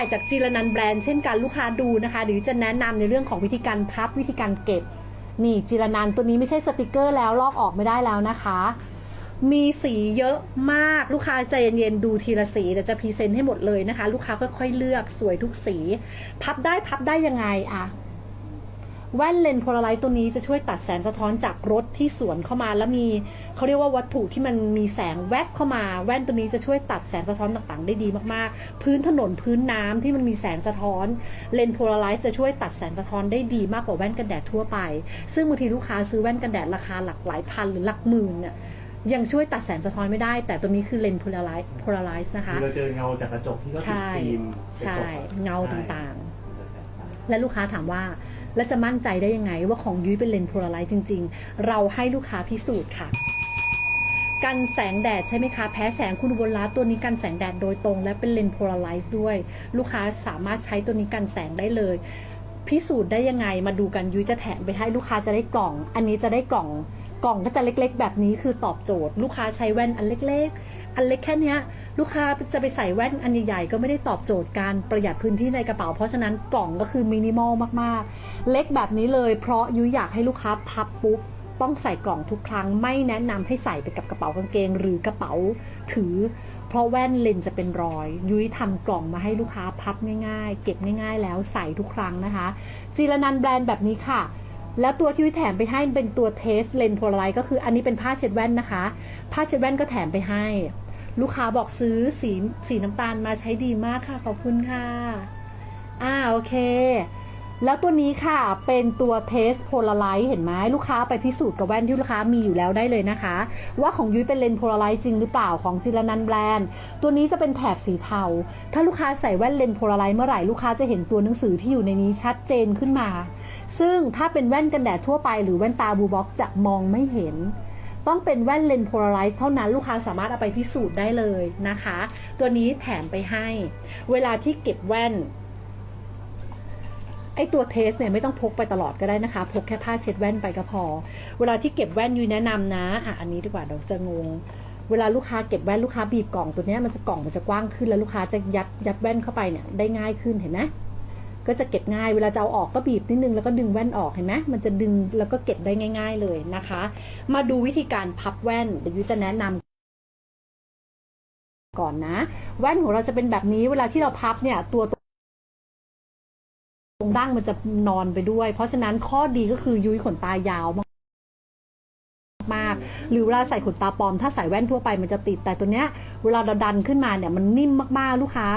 ม่จากจีรนันแบรนด์เช่นกันลูกค้าดูนะคะเดี๋ยวจะแนะนำในเรื่องของวิธีการพับวิธีการเก็บ นี่จีรนันตัวนี้ไม่ใช่สติกเกอร์แล้วลอกออกไม่ได้แล้วนะคะ มีสีเยอะมากลูกค้าใจเย็นๆดูทีละสีเดี๋ยวจะพรีเซนต์ให้หมดเลยนะคะ ลูกค้าค่อยๆเลือกสวยทุกสี พับได้พับได้ยังไงอะ แว่นเลนส์โพลาไรต์ตัวนี้จะช่วยตัดแสงสะท้อนจากรถที่สวนเข้ามา แล้วมีเขาเรียกว่าวัตถุที่มันมีแสงแวบเข้ามา แว่นตัวนี้จะช่วยตัดแสงสะท้อนต่างๆ ได้ดีมากๆ พื้นถนนพื้นน้ำที่มันมีแสงสะท้อน เลนส์โพลาไรต์จะช่วยตัดแสงสะท้อนได้ดีมากกว่าแว่นกันแดดทั่วไป ซึ่งบางทีลูกค้าซื้อแว่นกันแดดราคาหลักหลายพันหรือหลักหมื่นเนี่ยยังช่วยตัดแสงสะท้อนไม่ได้ แต่ตัวนี้คือเลนส์โพลาไรต์โพลาไรต์นะคะคือเราเจอเงาจากกระจกที่เขาติดใช่ฟิล์มใช่กระจกอะเงาต่างๆๆจะ และลูกค้าถามว่า แล้วจะมั่นใจได้ยังไง ว่าของยุ้ยเป็นเลนส์โพลาไรต์จริง ๆ เราให้ลูกค้าพิสูจน์ค่ะกันแสงแดดใช่ไหมคะ แพ้แสงคุณอุบลรัตตัวนี้กันแสงแดดโดยตรง และเป็นเลนส์โพลาไรต์ด้วย ลูกค้าสามารถใช้ตัวนี้กันแสงได้เลย พิสูจน์ได้ยังไงมาดูกันยุ้ยจะแถมไปให้ลูกค้าจะได้กล่อง อันนี้จะได้กล่องกล่องก็จะเล็กๆ แบบนี้คือตอบโจทย์ ลูกค้าใช้แว่นอันเล็กๆ อันเล็กแค่เนี้ยลูกค้าจะไปใส่แว่นอันใหญ่ๆก็ไม่ได้ตอบโจทย์การประหยัดพื้นที่ในกระเป๋า เพราะฉะนั้นกล่องก็คือมินิมอลมากๆ เล็กแบบนี้เลย เพราะยุ้ยอยากให้ลูกค้าพับปุ๊บต้องใส่กล่องทุกครั้งไม่แนะนำให้ใส่ไปกับกระเป๋ากางเกง หรือกระเป๋าถือ เพราะแว่นเลนจะเป็นรอย ยุ้ยทำกล่องมาให้ลูกค้าพับง่าย ๆ เก็บง่าย ๆ แล้วใส่ทุกครั้งนะคะ จีรนันแบรนด์แบบนี้ค่ะ แล้วตัวที่ยุ้ยแถมไปให้เป็นตัวเทสเลนโพลาไรก็คืออันนี้เป็นผ้าเช็ดแว่นนะคะ ผ้าเช็ดแว่นก็แถมไปให้ ลูกค้าบอกซื้อสีสีน้ำตาลมาใช้ดีมากค่ะ ขอบคุณค่ะ อ่าโอเค แล้วตัวนี้ค่ะเป็นตัวเทสโพลาไรต์เห็นไหมลูกค้าไปพิสูจน์กับแว่นที่ลูกค้ามีอยู่แล้วได้เลยนะคะ ว่าของยุ้ยเป็นเลนโพลาไรต์จริงหรือเปล่าของจิรนันแบรนด์ ตัวนี้จะเป็นแถบสีเทา ถ้าลูกค้าใส่แว่นเลนโพลาไรต์เมื่อไหร่ลูกค้าจะเห็นตัวหนังสือที่อยู่ในนี้ชัดเจนขึ้นมา ซึ่งถ้าเป็นแว่นกันแดดทั่วไป หรือแว่นตาบูบ็อกจะมองไม่เห็น ต้องเป็นแว่นเลนส์โพลาไรซ์เท่านั้นลูกค้าสามารถเอาไปพิสูจน์ได้เลยนะคะ ตัวนี้แถมไปให้ เวลาที่เก็บแว่นไอตัวเทสเนี่ยไม่ต้องพกไปตลอดก็ได้นะคะ พกแค่ผ้าเช็ดแว่นไปก็พอ เวลาที่เก็บแว่นยูแนะนำนะอะอันนี้ดีกว่าเดี๋ยวจะงง เวลาลูกค้าเก็บแว่นลูกค้าบีบกล่องตัวนี้มันจะกล่องมันจะกว้างขึ้นแล้วลูกค้าจะยัดยัดแว่นเข้าไปเนี่ยได้ง่ายขึ้นเห็นไหม ก็จะเก็บง่าย เวลาจะเอาออกก็บีบนิดนึงแล้วก็ดึงแว่นออกเห็นไหมมันจะดึงแล้วก็เก็บได้ง่าย ๆเลยนะคะ มาดูวิธีการพับแว่นเดี๋ยวยุจะแนะนำก่อนนะ แว่นของเราจะเป็นแบบนี้เวลาที่เราพับเนี่ยตัวตรงดั้งมันจะนอนไปด้วย เพราะฉะนั้นข้อดีก็คือยุ้ยขนตายาวมากมากหรือเวลาใส่ขนตาปลอม ถ้าใส่แว่นทั่วไปมันจะติดแต่ตัวเนี้ยเวลาเราดันขึ้นมาเนี่ยมันนิ่มมากๆลูกค้า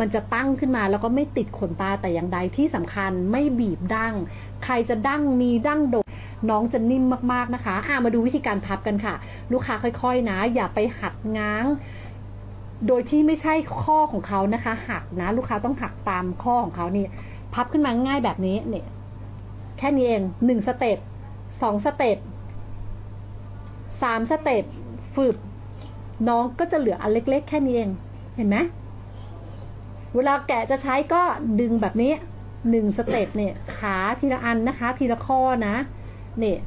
มันจะตั้งขึ้นมาแล้วก็ไม่ติดขนตาแต่อย่างใดที่สำคัญไม่บีบดั้ง ใครจะดั้งมีดั้งโดดน้องจะนิ่มมากๆนะคะอ่ามาดูวิธีการพับกันค่ะ ลูกค้าค่อยๆนะ อย่าไปหักง้าง โดยที่ไม่ใช่ข้อของเขานะคะ หักนะ ลูกค้าต้องหักตามข้อของเขานี่พับขึ้นมาง่ายแบบนี้เนี่ยแค่นี้เองหนึ่งสเต็ปสองสเต็ปสามสเต็ปฝึกน้องก็จะเหลืออันเล็ก ๆ แค่นี้เอง เห็นไหม เวลาแกะจะใช้ก็ดึงแบบนี้หนึ่งสเต็ปเนี่ยขาทีละอันนะคะ ทีละข้อนะเนี่ย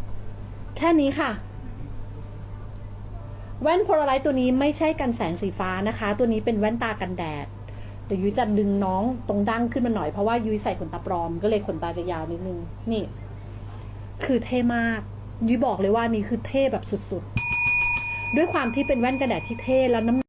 แค่นี้ค่ะ แว่นโพลาไรต์ตัวนี้ไม่ใช่กันแสงสีฟ้านะคะ ตัวนี้เป็นแว่นตากันแดดเดี๋ยวยุ้ยจะดึงน้องตรงดั้งขึ้นมาหน่อยเพราะว่ายุ้ยใส่ขนตาปลอมก็เลยขนตาจะยาวนิดนึงนี่ คือเท่มาก ยุ้ยบอกเลยว่านี่คือเท่แบบสุดๆ ด้วยความที่เป็นแว่นกันแดดที่เท่แล้วน้ำ